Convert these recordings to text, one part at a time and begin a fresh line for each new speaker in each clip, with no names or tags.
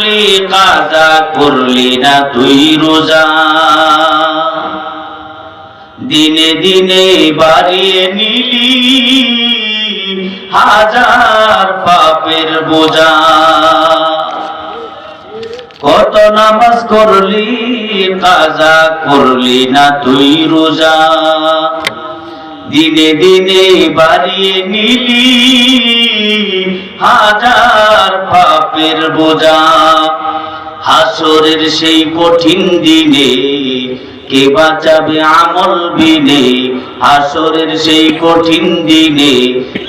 করলি, কাজা করলি না তুই রোজা। দিনে দিনে বাড়িয়ে নিলি হাজার পাপের বোঝা। কত নামাজ করলি, কাজা করলি না তুই রোজা। দিনে দিনে বাড়িয়ে নিলি হাজার পাপের বোঝা। হাসরের সেই কঠিন দিনে কে বাঁচাবে আমল বিনে? হাসরের সেই কঠিন দিনে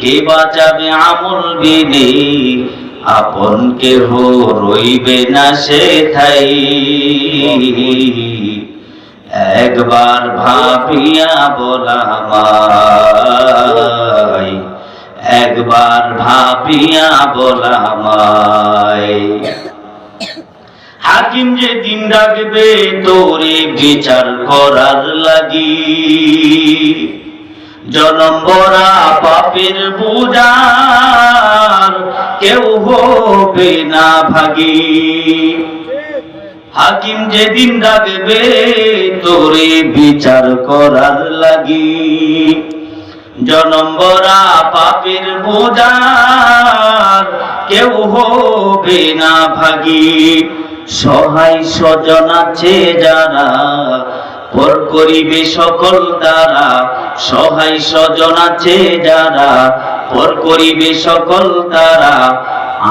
কে বাঁচাবে আমল বিনে? আপন কেহ রইবে না সে থাই একবার ভাবিয়া বলামাই একবার ভাবিয়া বলামাই হাকিম যে দিন রাখবে তোরে বিচার করার লাগি। জনম বরা পাপের বুজার, কেউ হবে না ভাগী। হাকিম যেদিন রাখবে তোরে বিচার করার লাগি। জনম্বরা পাপের বোঝার কেউ হবে না ভাগি। সহায় স্বজন আছে যারা পর করিবে সকল তারা। সহায় স্বজন আছে যারা পর করিবে সকল তারা।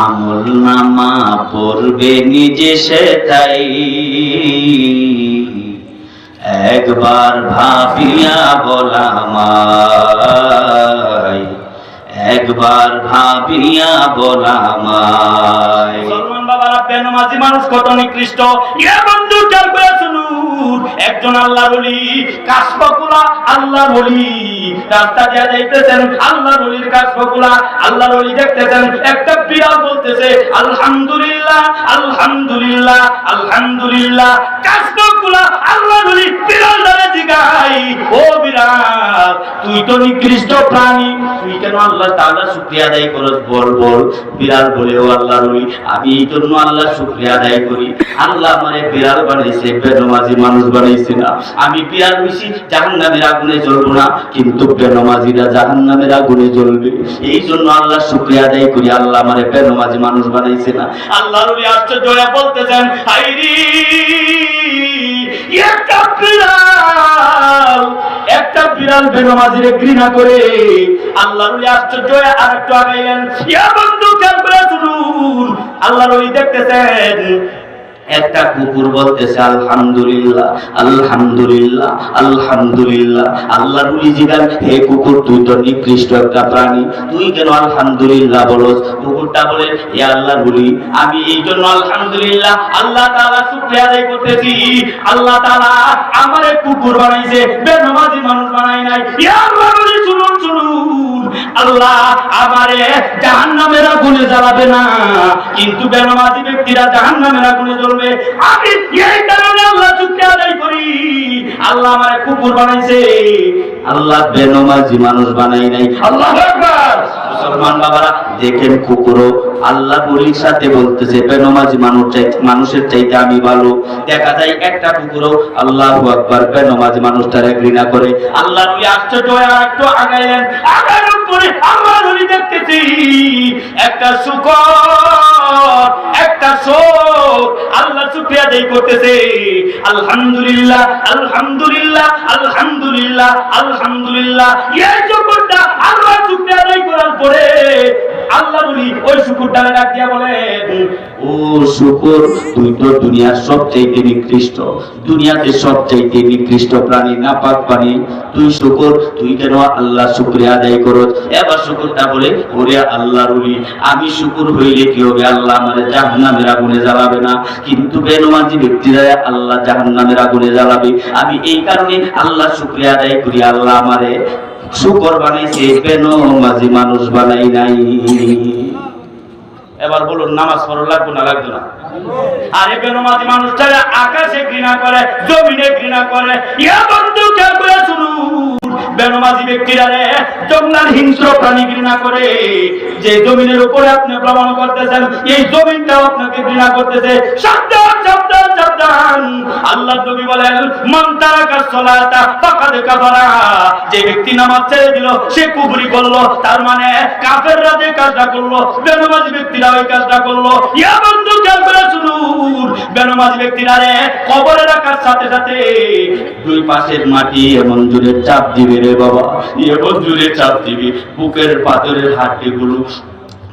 আমল নামা পড়বে নিজে সেটাই। একবার ভাবিয়া বলামাই একবার ভাবিয়া বলামাই
মুসলমান বাবারা, বেনমাজি মানুষ কত নিকৃষ্ট। ইয়া বন্ধু, খেয়াল করে একজন আল্লাহ বলি, কাশফকুলা আল্লাহ বলি। রাস্তা যাইতেছেন কাশফকুলা দেখতেছেন। একটা বিড়াল বলতেছে, আলহামদুলিল্লাহ আলহামদুলিল্লাহ আলহামদুলিল্লাহ। আমি এই জন্য আল্লাহ শুকরিয়া আল্লাহ বানাইছে, বেনমাজি মানুষ বানাইছে না। আমি বিড়াল হইছি জাহান্নামের আগুনে জ্বলবো না, কিন্তু বেনমাজিরা জাহান্নামের আগুনে জ্বলবে। এই জন্য আল্লাহ শুকরিয়া আদায় করি, আল্লাহ আমারে বেনমাজি মানুষ বানাইছে না। আল্লাহ আশ্চর্য বলতেছেন হাইরি একটা বিড়াল একটা বিড়াল বেনমাজিরে ঘৃণা করে। আল্লাহ আশ্চর্য আর একটু আগাইলেন। আল্লাহ দেখতেছেন একটা কুকুর বলতেছে, আলহামদুলিল্লাহ আলহামদুলিল্লাহ আলহামদুলিল্লাহ। আল্লাহ জিগান, হে কুকুর, তুই তো নিকৃষ্ট একটা প্রাণী। তুই কেন আলহামদুলিল্লাহ বলস? কুকুরটা বলে, হে আল্লাহ রুলি, আমি এই জন্য আলহামদুলিল্লাহ আল্লাহ তাআলা শুকরিয়া আদায় করতেছি। আল্লাহ তাআলা আমারে কুকুর বানাইছে, বেনমাজি মানুষ বানাই নাই। শুনুন শুনুন। আল্লাহ আমারে জাহান্নামের আগুনে জ্বালাবে না। কিন্তু বেনামাজি ব্যক্তিরা জাহান্নামের আগুনে জ্বলবে। আমি কারণে আল্লাহ চুক্তি আদায় করি। আল্লাহ আমারে কুকুর বানাইছে। আল্লাহ বেনমাজি মানুষ বানাই নাই। আল্লাহ মুসলমান বাবারা, দেখেন কুকুরও, আল্লাহ বলির সাথে বলতেছে বেনমাজি মানুষ মানুষের চাইতে আমি ভালো। দেখা যায় একটা কুকুরও, আল্লাহ আকবার, বেনমাজি মানুষটারে ঘৃণা করে। আল্লাহ নবী আশ্চর্য হয়ে একটু আগাইলেন। আগানোর পরে আল্লাহ নবী দেখতেছি, একটা শুকর, একটা শোক। আল্লাহ শুকরিয়া আদায় করতেছে, আলহামদুলিল্লাহ আলহামদুলিল্লাহ আলহামদুলিল্লাহ আলহামদুলিল্লাহ। এই শুকরটা আল্লাহ আদায় করার পরে আল্লাহ বলি, ওই ডাক দিয়া ও শুকুর, তুই তো দুনিয়ার সবচাইতে নিকৃষ্ট। দুনিয়াতে সবচাইতে নিকৃষ্ট প্রাণী প্রাণী। তুই শুকুর, তুই কেন আল্লাহ আদায় এবার শুকুরটা বলে, ওরে আল্লাহ রুলি, আমি শুকুর হইলে কি হবে? আল্লাহ আমাদের জাহান্নামের আগুনে জ্বালাবে না। কিন্তু বেনমাজি ব্যক্তিরা আল্লাহ জাহান্নামের আগুনে জ্বালাবে। আমি এই কারণে আল্লাহ শুক্রিয়া আদায় করি, আল্লাহ আমারে শুকর বানাইছে বেনমাজি মানুষ বানাই নাই। এবার বলুন, নামাজ পড়া লাগবে না লাগবে না? আর আকাশে ঘৃণা করে, জমিনে ঘৃণা করে, ইয়া বন্ধু করে শুনুন? ব্যক্তিরা রে হিংস্র প্রাণী ঘৃণা করে। যে জমিনের উপরে আপনি প্রমাণ করতেছেন, এই জমিনটাও আপনাকে ঘৃণা করতেছে। সাবধান আল্লাহ নবী বলেন, মান তারাকা সলাতা, ফাকাদ কাফারা। যে ব্যক্তি নামাজ ছেড়ে দিল, সে কুফরি তার মানে কাফেররা যে কাজটা বেনমাজি ব্যক্তিরা ওই কাজটা ইয়া বন্ধু শুনুন, বেনমাজি ব্যক্তিরা রে, কবরে রাখার সাথে সাথে দুই পাশের মাটি এমন জোরে চাপ দিবে রে বাবা। এমন জোরে চাপ দিবে, বুকের পাথরের হাড্ডিগুলো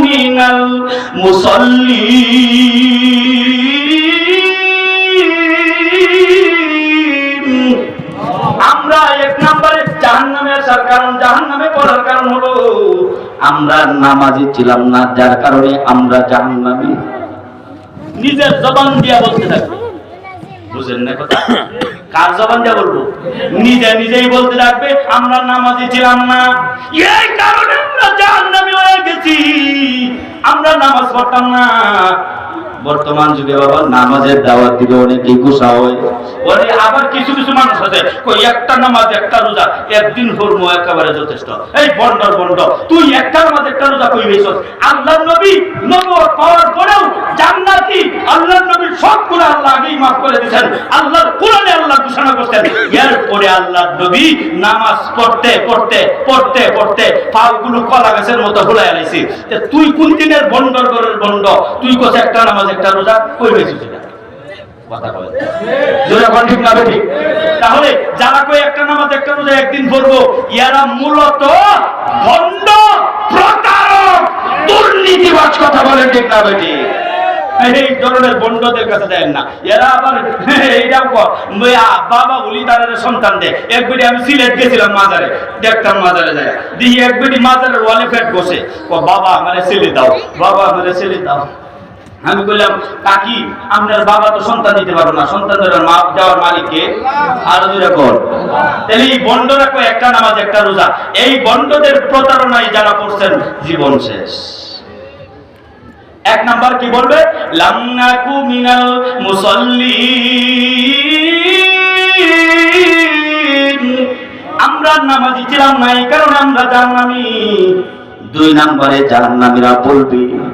মিনাল আমরা এক নম্বরে জাহান নামে আসার কারণ জাহান নামে পড়ার কারণ হলো, আমরা নামাজি ছিলাম না, যার কারণে আমরা জাহান নামি নিজের জবান দিয়া বলতে থাকবে কার জবান যা বলব? নিজে নিজেই বলতে থাকবে আমরা নামাজি ছিলাম না। এই কারণে আমরা জাহান নামে হয়ে গেছি। আমরা নামাজ পড়তাম না। বর্তমান যুগে বাবা নামাজের দাওয়াত দিলে অনেকেই গুসা হয় বলে আবার কিছু কিছু মানুষ আছে, কই একটা নামাজ, একটা রোজা, একদিন পড়ব একেবারে যথেষ্ট। এই বন্ডর বন্ড তুই একটা নামাজ, একটা রোজা কই হইছ? আল্লাহর নবী নব পাওয়ার পরেও জান্নাতি আল্লাহর নবীর সব গুনাহ আল্লাহ আগেই মাফ করে দিয়েছেন। আল্লাহর কোরআনে আল্লাহ ঘোষণা করতেন এরপরে আল্লাহর নবী নামাজ পড়তে পড়তে পড়তে পড়তে পাগুলো কলা গাছের মতো ভুলাই আলাইছি তে তুই কোন দিনের বন্ডর বন্ড? তুই কোথায় একটা নামাজ একটা রোজা ঠিক না কই বাবা বলি তাদের সন্তান দে। এক বেটি আমি সিলেট গেছিলাম মাজারে, দেখতাম মাজারে যায়। দেখি এক বেটি মাজারের ওয়ালে ফেট বসে। বাবা, আমারে ছেলে দাও, বাবা, আমারে ছেলে দাও। আমি বললাম, কাকি, আপনার বাবা তো সন্তান দিতে পারব না। সন্তান মা দেওয়ার মালিককে আরও দুই রকম। তাহলে এই বন্ডরা কয় একটা নামাজ, একটা রোজা। এই বন্ডদের প্রতারণায় যারা পড়ছেন, জীবন শেষ। এক নাম্বার কি বলবে? লামনাকু মিনাল মুসাল্লিন। আমরা নামাজি ছিলাম না এই কারণে আমরা জাহান্নামী। দুই নম্বরে জাহান্নামীরা বলবে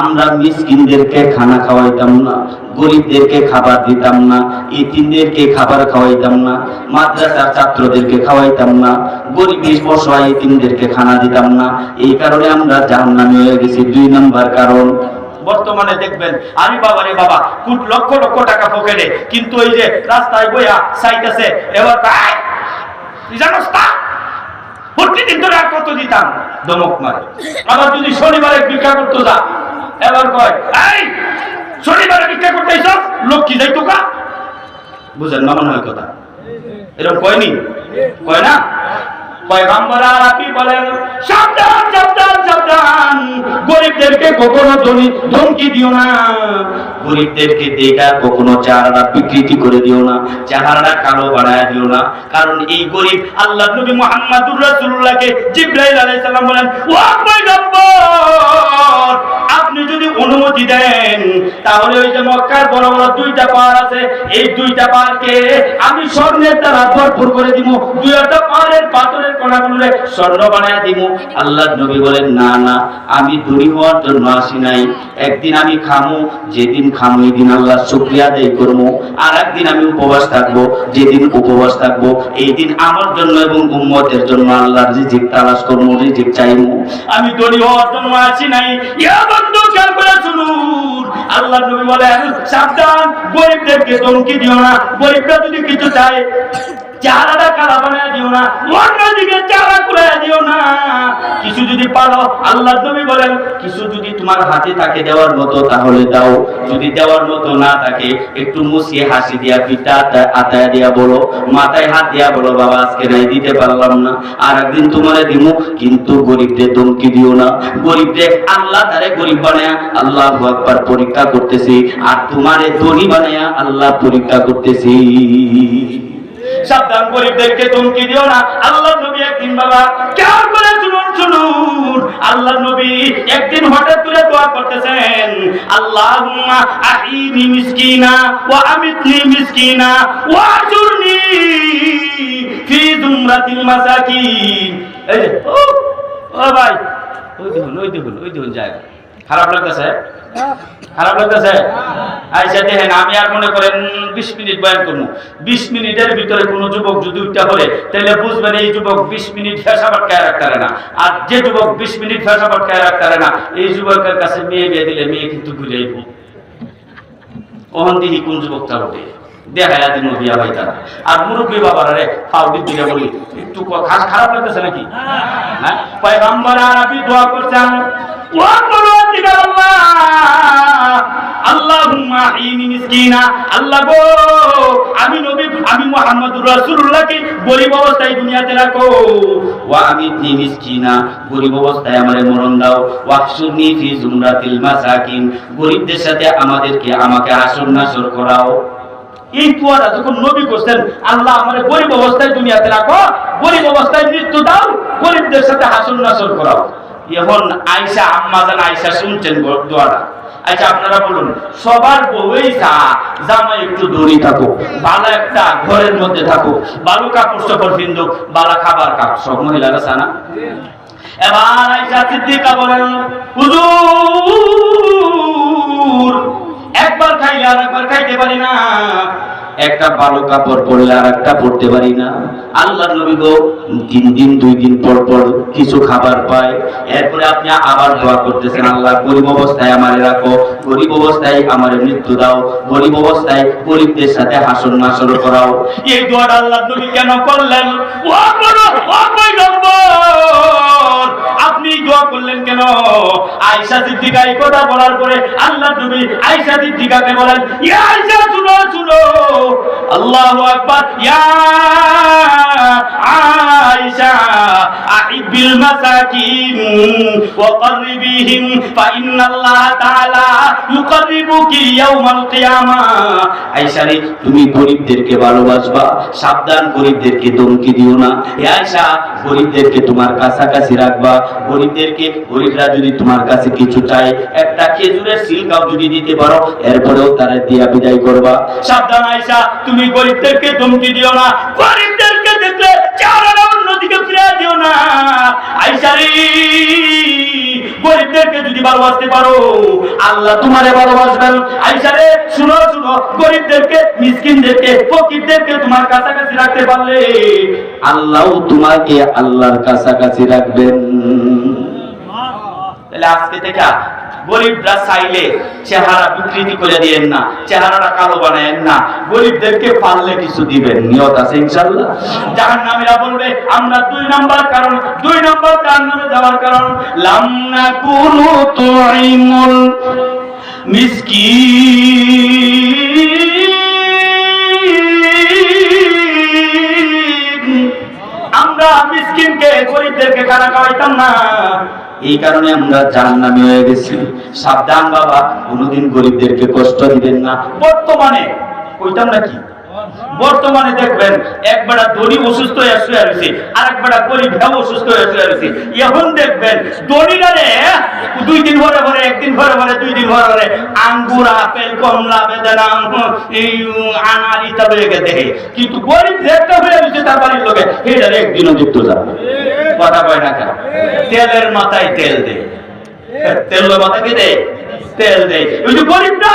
আমরা মিসকিনদেরকে খানা খাওয়াইতাম না, গরিবদেরকে খাবার দিতাম না, ইতিমদেরকে খাবার খাওয়াইতাম না, মাদ্রাসার ছাত্রদেরকে খাওয়াইতাম না গরিব অসহায় ইতিমদেরকে খানা দিতাম না। এই কারণে আমরা জাহান নামে হয়ে গেছি, দুই নাম্বার কারণ। বর্তমানে দেখবেন, আমি বাবা রে বাবা, কোট লক্ষ লক্ষ টাকা পকেটে, কিন্তু ওই যে রাস্তায় বইয়া সাইতেছে এবার তাই জানোস তা? প্রতিদিন ধরে আর কত দিতাম? দমক মারে। আবার যদি শনিবারে ভিক্ষা করতে যা এবার কয়, এই, শনিবারে ভিক্ষা করতে এসব লক্ষ্মী যাই টোকা বুঝেন না, মনে হয় কথা। এরকম কয়নি কয় না? পয়গম্বর আরবি বলেন? সাবধান সাবধান সাবধান কখনো ধমকি দিও না। গরিবদেরকে দেখা কখনো চেহারাটা বিকৃতি করে দিও না, চেহারাটা কালো বানায় দিও না। কারণ এই গরিব আল্লাহ নবী মুহাম্মাদুর রাসূলুল্লাহকে জিব্রাইল আলাইহিস সালাম বলেন, ও পয়গম্বর, আপনি যদি অনুমতি দেন, তাহলে ওই যে মক্কার বড় বড় দুইটা পাহাড় আছে, এই দুইটা পাহাড়কে আমি স্বর্ণের দ্বারা ভরপুর করে দিব দুইটা পাহাড়ের পাথরের কণাগুলোরে স্বর্ণ বানায় দিব আল্লাহ নবী বলেন, না না, আমি দূরী হওয়ার জন্য আসি নাই। একদিন আমি খামু, যেদিন খামু এই দিন আল্লাহ শুক্রিয়া আদায় করব আর একদিন আমি উপবাস থাকব, যেদিন উপবাস থাকব, এই দিন আমার জন্য এবং উম্মতের জন্য আল্লাহর রিজিক তালাশ করব রিজিক চাইব আমি দড়ি হওয়ার জন্য আসি নাই। আল্লাহ নবী বলেন, সাবধান, গরিবদেরকে ধমকি দিও না। গরিবরা যদি কিছু চায় চারাটা কালা বানায় দিও না অন্যদিকে চারা করে দিও না। কিছু যদি পারো আল্লাহ নবী বলেন, কিছু যদি তোমার হাতে থাকে দেওয়ার মতো, তাহলে দাও। যদি দেওয়ার মতো না থাকে, একটু মুছিয়ে হাসি দিয়া, পিঠা আতায় দিয়া বলো, মাথায় হাত দিয়া বলো, বাবা, আজকে নাই, দিতে পারলাম না। আর একদিন তোমারে দিমু, কিন্তু গরিবদের ধমকি দিও না। গরিবদের আল্লাহ তারে গরিব বানায়া, আল্লাহ একবার পরীক্ষা করতেছি। আর তোমারে ধনী বানায়া, আল্লাহ পরীক্ষা করতেছি। সাবধান গরিবদেরকে ধমকি দিও না। আল্লাহ নবী একদিন বাবা, কেমন করে শুনুন শুনুন? আল্লাহ নবী একদিন হঠাৎ করে দোয়া করতেছেন, আল্লাহুম্মা আহিনি মিসকিনা আমিতনি মিসকিনা আজুরনি ফি মাসাকিন। এই ও ভাই, ওই দেখুন ওই দেখুন ওই দেখুন জায়গা। খারাপ লাগতেছে? খারাপ লাগতেছে? আচ্ছা দেখেন, আমি আর মনে করেন বিশ মিনিট বয়ান করব। বিশ মিনিটের ভিতরে কোনো যুবক যদি উঠতে বলে, তাহলে বুঝবেন এই যুবক বিশ মিনিট ফেসা পাটকায় রাখতে না। আর যে যুবক বিশ মিনিট ফেসা পাটকায় রাখতে না, এই যুবকের কাছে মেয়ে বিয়ে দিলে মেয়ে কিন্তু ভুলে আইব ওহন দিহি কোন যুবকটা ওঠে দেখা যায় দিন ভাই তারা। আর মুরব্বী বাবারা রে ফাউডি দিলে বলি, একটু খারাপ লাগতেছে নাকি? হ্যাঁ? পয়গম্বর আরবি দোয়া করছেন। গরিবদের সাথে আমাদেরকে, আমাকে আসর নাসর করাও। এই দোয়াটা যখন নবী করছেন, আল্লাহ আমার গরিব অবস্থায় দুনিয়াতে রাখো, গরিব অবস্থায় মৃত্যু দাও, গরিবদের সাথে হাসন নাসর করাও। এখন আয়সা আম্মাজান আয়সা শুনছেন দোয়াটা। আচ্ছা আপনারা বলুন, সবার বউই চা জামাই একটু দূরে থাকো বালা একটা ঘরের মধ্যে থাকো বালু কাপড় চোপড় পিন্দু বালা খাবার কাপ সব মহিলারা চানা এবার আয়সা সিদ্দিকা বলেন, হুজুর, একবার খাইলে আর একবার খাইতে পারি না। একটা ভালো কাপড় পরলে আর একটা পরতে পারি না। আল্লাহ নবী গো, তিন দিন, দুই দিন পর পর কিছু খাবার পায়। এরপরে আপনি আবার দোয়া করতেছেন, আল্লাহ, গরিব অবস্থায় আমারে রাখো, গরিব অবস্থায় আমার মৃত্যু দাও, গরিব অবস্থায় গরিবদের সাথে হাসন নাসর করাও। এই দোয়াটা আল্লাহ নবী কেন করলেন? আয়েশা সিদ্দিকা এই কথা বলার পরে আল্লাহ নবী আয়েশা সিদ্দিকাকে বলেন, ইয়া আয়েশা, শুনো শুনো। আল্লাহু আকবার, ইয়া তুমি গরিবদেরকে ভালোবাসবা, সাবধান দিও না। তোমার কাছাকাছি রাখবা। গরিবদেরকে, গরিবরা যদি তোমার কাছে কিছু চায়, একটা খেজুরের সিলকাও যদি দিতে পারো, এরপরেও তারা দিয়া বিদায় করবা। সাবধান আয়েশা, তুমি গরিবদেরকে ধমকি দিও না। গরিবদেরকে গরিবদেরকে যদি ভালোবাসতে পারো, আল্লাহ তোমারে ভালোবাসবেন। আইসারে শুনো শুনো, গরিবদেরকে, মিসকিনদেরকে, ফকিরদেরকে তোমার কাছাকাছি রাখতে পারলে আল্লাহ তোমাকে আল্লাহর কাছাকাছি রাখবেন। আজকে থেকে গরিবরা চাইলে চেহারা বিকৃতি করে দিয়েন না, চেহারাটা কালো বানায়েন না। গরিবদেরকে পারলে কিছু দিবেন, নিয়ত আছে ইনশাল্লাহ জাহান নামীরা বলবে, আমরা দুই নাম্বার কারণ, দুই নাম্বার কার নামে যাওয়ার কারণ লামনা কুনু তুইমুল মিসকিন। গরিবদেরকে খানা খাওয়াইতাম না? এই কারণে আমরা জাহান্নামী হয়ে গেছি। সাবধান বাবা, কোনোদিন গরিবদেরকে কষ্ট দিবেন না। বর্তমানে কইতাম নাকি? বর্তমানে দেখবেন, এক বেটা ধনী অসুস্থ হয়ে শুয়ে রয়েছে আর এক বেটা গরিব ভেব অসুস্থ হয়ে শুয়ে রয়েছে। এখন দেখবেন ধনীরারে দুই দিন ভরে ভরে একদিন ভরে ভরে দুই দিন ভরে ভরে আঙ্গুর, আপেল, কমলা, বেদানা, এই, আনার ইত্যাদি দেখে কিন্তু গরিব একটা হয়ে রয়েছে তার বাড়ির লোকে এটার একদিনও যুক্ত যাবে কথা কয় না কেন? তেলের মাথায় তেল দেয়। তেল মাথা কে দেয়। তেল দেয়। ওই যে গরিবটা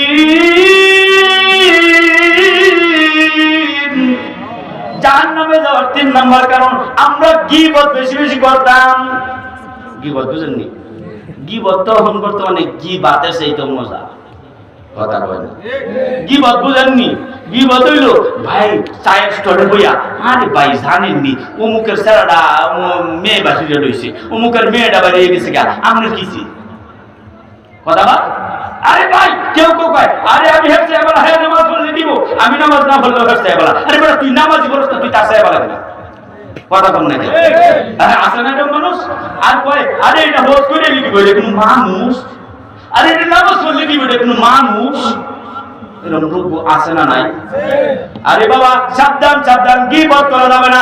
জাহান্নামে যাওয়ার তিন নাম্বার কারণ আমরা গিবত বেশি বেশি করতাম। গিবত বুঝেননি? গিবত তখন বর্তমানে গিবাতের সেই তো মজা। কথা গিবত বুঝেননি? গিবত ভাই বইয়া মেয়ে মেয়েটা বাড়িয়ে গেছে কিছি কথা বল আরে ভাই কেউ কেউ কয় আরে আমি হেসে বলা হ্যাঁ নামাজ পড়লে দিব। আমি নামাজ না পড়লেও হেসে বলা আরে বলা তুই নামাজ পড়ছ তো তুই তার সাহেব বলা না। কথা কম নাকি? আরে আসে না মানুষ? আর কয় আরে এটা হোস করে লিখব এটা কোনো মানুষ? আরে এটা নামাজ পড়লে দিব এটা কোনো মানুষ? এরকম রূপ আছে না নাই? আরে বাবা সাবধান সাবধান গিবত করা যাবে না।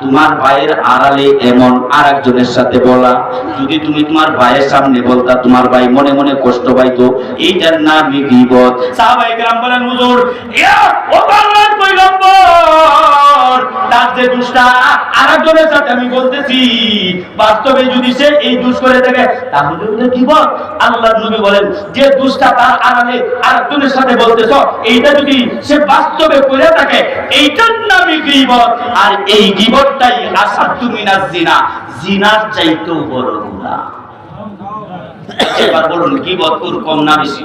তোমার ভাইয়ের আড়ালে এমন আরেকজনের সাথে বলা। যদি তুমি তোমার ভাইয়ের সামনে বলতা, তোমার ভাই মনে মনে কষ্ট পাইতো, এইটার নামই গিবত সাহাবায়ে কেরাম বলেন, হুজুর ও তার যে দুষ্টা সাথে আমি বলতেছি, বাস্তবে যদি সে এই দুষ করে থাকে, তাহলে ওটা গিবত আল্লাহর নবী বলেন, যে দুষ্টা তার আড়ালে সাথে বলতেছ, এইটা যদি সে বাস্তবে করে থাকে, এইটার নামই গিবত আর এই জিনা। জিনার চাইতেও বড় গুনাহ। এবার বলুন কি কোন কম না বেশি?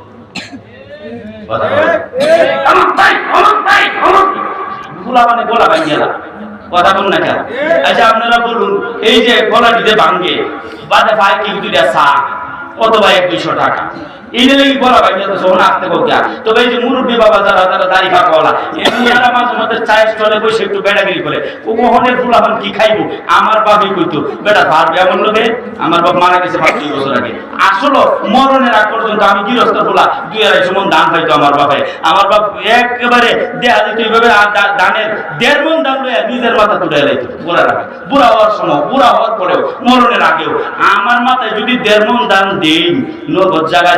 কথা বল না আচ্ছা আপনারা বলুন এই যে গলা দিতে ভাঙ্গে, বাদে ভাই কি দুইটা চা? ভাই এক দুইশো টাকা। মুরব্বী বাবা আমি গৃহস্থ দুই দান পাইতো আমার বাপে। আমার বাপ একেবারে দেয়া যেত এইভাবে দানের দেড় মন লইয়া নিজের মাথা তুলে লাইতো, বুড়া রাখে। বুড়া হওয়ার সময়, বুড়া হওয়ার পরেও, মরণের আগেও। আমার মাথায় যদি দেড় মন দান দেই, নগদ জায়গায়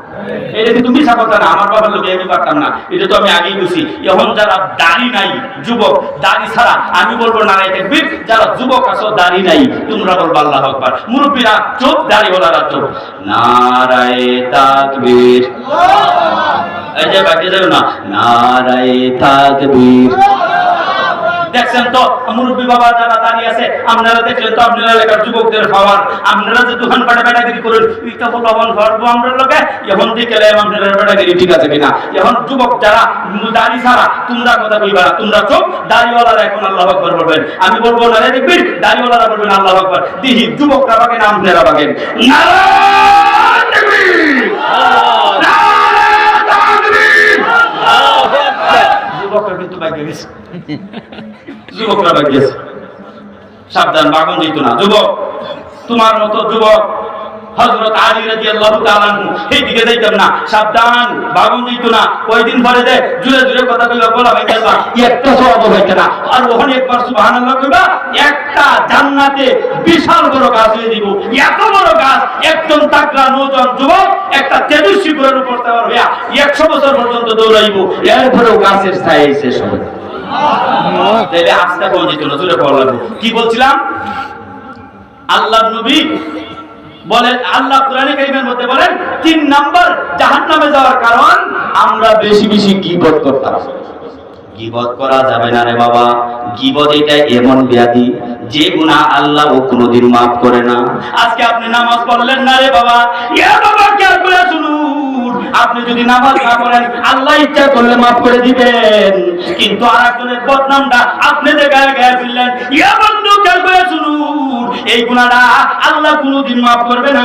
এটা কিন্তু মিশা কথা না, আমার বাবার লোকে আমি পারতাম না। এটা তো আমি আগেই বুঝি। এখন যারা দাড়ি নাই, যুবক, দাড়ি ছাড়া আমি বলব নারাই দেখবির যারা যুবক আছো, দাড়ি নাই, তোমরা বলব আল্লাহ আকবার। মুরব্বীরা, চোখ দাড়িওয়ালারা, চোখ। নারায় তাকবীর। এই যে বাকি যাবে না। নারায় তাকবীর। দেখছেন তো, মুরব্বী বাবা যারা দাঁড়িয়ে আছে, আপনারা দেখলেন তো আপনারা এলাকার যুবকদের খাবার আপনারা যে দোকান পাটে বেটাগিরি করেন, এটা হলো এখন ধরবো আমরা লোকে এখন দেখে আপনারা বেটাগিরি ঠিক আছে কিনা। এখন যুবক যারা দাড়ি ছাড়া, তোমরা কথা কইবা তোমরা চোখ দাড়িওয়ালারা এখন আল্লাহ আকবর বলবেন। আমি বলব না রে দেখবি, দাড়িওয়ালারা বলবেন আল্লাহ আকবর। দিহি, যুবকরা বাগেন, আপনারা বাগেন। নারায়ণ তাকবীর! কিন্তু বাইকে গেছে যুবকরা গেছে সাবধান বাগন দিত না যুবক তোমার মতো যুবক হযরত আলী রাদিয়াল্লাহু তাআলা এই দিকে যাইতাম না। সাবধান বাগুন দিত না। কয়দিন পরে দে জুড়ে জুড়ে কথা বলা যাবা একটা সওয়াব না। আর ওখানে একবার সুবহানাল্লাহ কইবা, একটা জান্নাতে বিশাল বড় গাছ হয়ে দিব। এত বড় গাছ, একজন তাকড়া নজন যুবক একটা তেজস্বী গুড়ের উপর দেওয়ার হইয়া একশো বছর পর্যন্ত দৌড়াইব। গাছের ছায় শেষ হবে তাইলে আস্থা না কি বলছিলাম? আল্লাহ নবী বলেন, আল্লাহ কোরআনে কারিমের মধ্যে বলেন, তিন নাম্বার জাহান্নামে যাওয়ার কারণ, আমরা বেশি বেশি গীবত করতাম গীবত করা যাবে না রে বাবা। গীবত এটা এমন ব্যাধি, যে গুনাহ আল্লাহ ও কোনোদিন মাফ করে না। আজকে আপনি নামাজ পড়লেন না রে বাবা। ইয়া বাবা, খেয়াল করে শুনুন। আপনি যদি নামাজ না পড়েন, আল্লাহ ইচ্ছা করলে মাফ করে দিবেন। কিন্তু আর একজনের বদনামটা আপনি যে গায়ে গায়ে ফেললেন ইয়া বন্ধু এই গুনাহটা আল্লাহ কোনোদিন মাফ করবে না।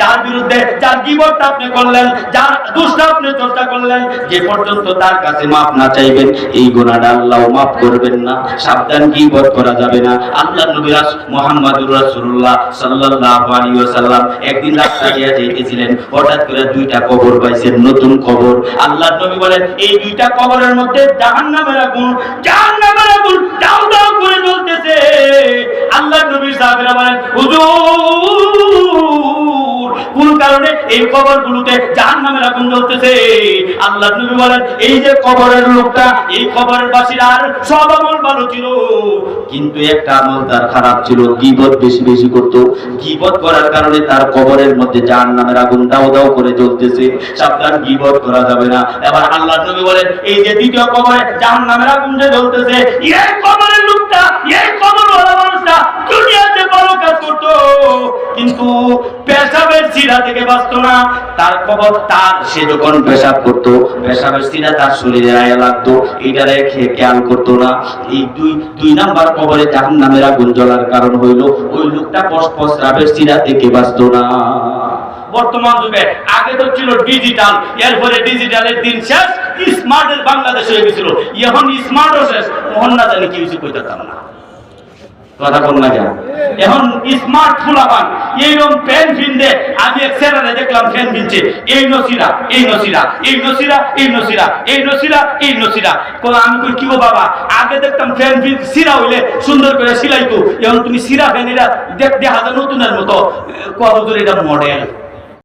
যার বিরুদ্ধে যার গীবতটা আপনি করলেন, যার দুষ্টা আপনি চর্চা করলেন, যে পর্যন্ত তার কাছে মাফ না চাইবেন, এই গুনাহটা আল্লাহ মাফ করবেন না। সাবধান গীবত করা যাবে না। আল্লাহ নবী রাস মুহাম্মাদুর রাসূলুল্লাহ সাল্লাল্লাহু আলাইহি ওয়াসাল্লাম একদিন রাস্তা দিয়ে যাইতেছিলেন, হঠাৎ করে দুইটা কবর পাইছেন, নতুন কবর। আল্লাহ নবী বলেন, এই দুইটা কবরের মধ্যে জাহান্নামের আগুন জাহান্নামের এই কবরগুলোতে জাহান্নামের আগুন জ্বলতেছে। আল্লাহ নবী বলেন, এই যে কবরের লোকটা, এই কবরের বাসীর সব আমল ভালো ছিল। কিন্তু একটা আমল তার খারাপ ছিল, গীবত বেশি বেশি করত। গীবত করার কারণে তার কবরের মধ্যে জাহান্নামের আগুন দাও দাও করে জ্বলতেছে। সাবধান, গীবত করা যাবে না। এবার আল্লাহ নবী বলেন, এই যে দ্বিতীয় কবরে জাহান্নামের আগুন যে জ্বলতেছে, এই কবরের লোকটা, এই কবর মানুষটা দুনিয়াতে বড় কাজ করতো। কিন্তু পেশাবের থেকে বাঁচতো না। তার কবর তার, সে যখন পেশাব করতো, পেশাবের তার শরীরে আয়া এটা রেখে খেয়াল না। এই দুই দুই নাম্বার কবরে জাহান নামের আগুন জ্বলার কারণ হইল, ওই লোকটা পশ প্রস্রাবের সিরা থেকে বাঁচতো না। বর্তমান যুগে আগে তো ছিল ডিজিটাল এরপরে ডিজিটালের দিন শেষ, স্মার্টের বাংলাদেশ হয়ে গেছিল। এখন স্মার্টও শেষ মোহন না জানি কি কইতাম না। এই নসিরা এই নসিরা এই নসিরা এই নসিরা এই নসিরা এই নসিরা। আমি কই, কি বাবা? দেখতাম ফ্যান হইলে সুন্দর করে সিলাইতো এখন তুমি সিরা ফ্যান এটা দেখ, দেখা যায় নতুনের মতো। কত এটা মডেল